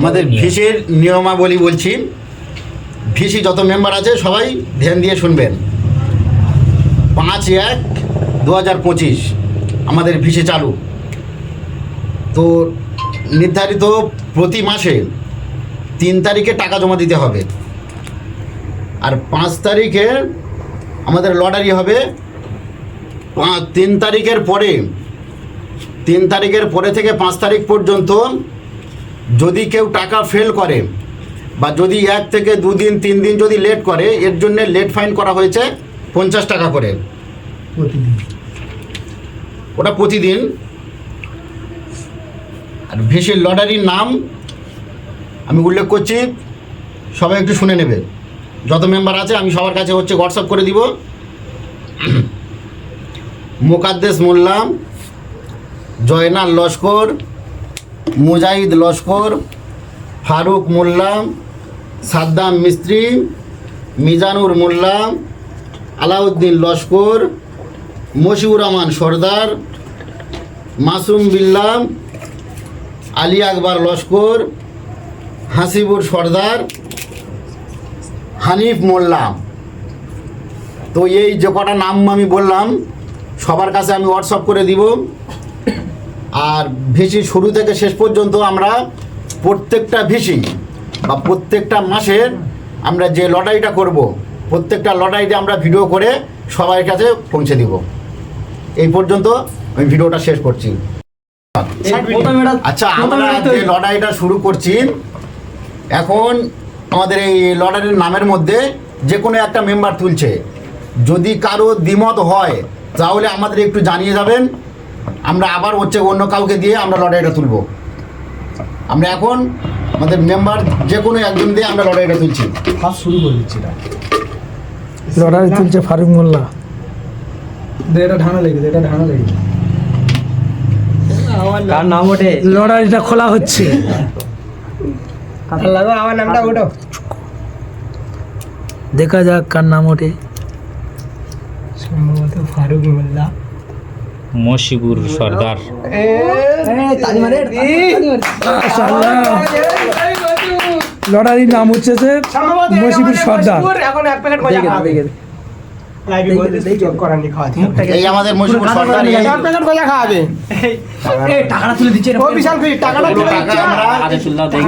আমাদের ভিসির নিয়মাবলী বলছি, ভিসি যত মেম্বার আছে সবাই ধ্যান দিয়ে শুনবেন। পাঁচ এক দু হাজার পঁচিশ আমাদের ভিসি চালু। তো নির্ধারিত প্রতি মাসে তিন তারিখে টাকা জমা দিতে হবে। আর পাঁচ তারিখে আমাদের লটারি হবে, পাঁচ তিন তারিখের পরে তিন তারিখের পরে থেকে পাঁচ তারিখ পর্যন্ত যদি কেউ টাকা ফেল করে বা যদি এক থেকে দুদিন তিন দিন যদি লেট করে এর জন্য লেট ফাইন করা হয়েছে পঞ্চাশ টাকা করে। ওটা প্রতিদিন। আর ভিসির লটারির নাম আমি উল্লেখ করছি সবাই একটু শুনে নেবে। যত মেম্বার আছে আমি সবার কাছে হচ্ছে হোয়াটসঅ্যাপ করে দিব। মোকাদ্দেস মোল্লা জয়নাল লস্কর, মুজাহিদ লস্কর, ফারুক মোল্লা, সাদ্দাম মিস্ত্রি, মিজানুর মোল্লা, আলাউদ্দিন লস্কর, মশিউর রহমান সর্দার মাসুম বিল্লাহ আলী আকবর লস্কর, হাসিবুর সর্দার, হানিফ মোল্লা। তো এই যে কটা নাম আমি বললাম, সবার কাছে আমি হোয়াটসঅ্যাপ করে দিব। আর ভিসি শুরু থেকে শেষ পর্যন্ত আমরা প্রত্যেকটা ভিসি বা প্রত্যেকটা মাসের আমরা যে লটারিটা করব প্রত্যেকটা লটারিতে আমরা ভিডিও করে সবার কাছে পৌঁছে দিব। এই পর্যন্ত আমি ভিডিওটা শেষ করছি। আচ্ছা আমরা যে লটারিটা শুরু করছি এখন আমাদের এই লটারির নামের মধ্যে যে কোনো একটা মেম্বার তুলছে। যদি কারও দ্বিমত হয় তাহলে আমাদের একটু জানিয়ে যাবেন। আমরা আবার হচ্ছে অন্য কাউকে দিয়ে আমরা লটারিটা তুলব। আমরা এখন আমাদের মেম্বার যে কোনো একজন দিয়ে আমরা লটারিটা তুলছি। ফার্স্ট শুরু করে দিচ্ছি এটা। লটারি তুলছে ফারুক মোল্লা। এটা ঢানা লেগে দে এটা ঢানা লেগে কার নাম ওঠে? লটারিটা খোলা হচ্ছে। লাগো আমার নামটা ওঠো। দেখা যাক কার নাম ওঠে। সম্ভবত ফারুক মোল্লা। মশিবুর সর্দার। লটারির নাম হচ্ছে যে মসিবুর সর্দার। এখন এক প্যাকেট গজা খাবে। এই আমাদের মশিবুর এক প্যাকেট টাকাটা তুলে দিচ্ছে ও বিশাল টাকাটা তুলে দিচ্ছে।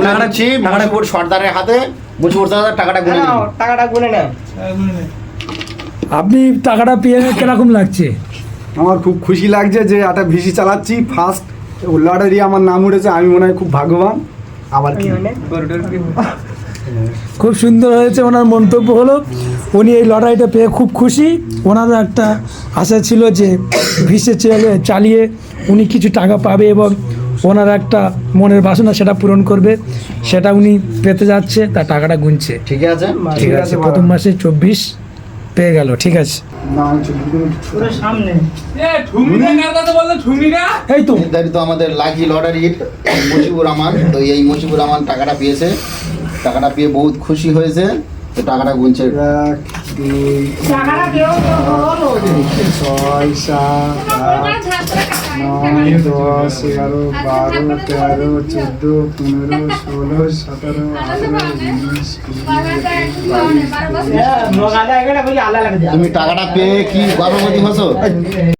আমরা তুলে মশিবুর সর্দারের হাতে। মশিবুর সর্দার টাকাটা গুনে টাকাটা গুনে নাও। আপনি টাকাটা পেয়ে কীরকম লাগছে? আমার খুব খুশি লাগছে যে একটা ভিসি চালাচ্ছি ফার্স্ট লটারি আমার নাম উঠেছে আমি মনে হয় খুব ভাগ্যবান। আবার কি? খুব সুন্দর হয়েছে ওনার মন্তব্য হলো। উনি এই লটারিটা পেয়ে খুব খুশি। ওনারও একটা আশা ছিল যে ভিসে চালিয়ে চালিয়ে উনি কিছু টাকা পাবে এবং ওনার একটা মনের বাসনা সেটা পূরণ করবে। সেটা উনি পেতে যাচ্ছে তার টাকাটা গুনছে। ঠিক আছে। ঠিক আছে প্রথম মাসে চব্বিশ। পেয়ে গেল ঠিক আছে। এই তো। তো আমাদের লাকি লটারির মজিবুর রহমান। তো এই মজিবুর রহমান টাকাটা পেয়েছে। টাকাটা পেয়ে বহুত খুশি হয়েছে। তো টাকাটা গুনছে। এক ছয় সাত আট নয় দশ এগারো বারো তেরো চোদ্দ পনেরো ষোলো সতেরো আঠেরো উনিশ তুমি টাকাটা পেয়ে কি গর্ভবতী হছো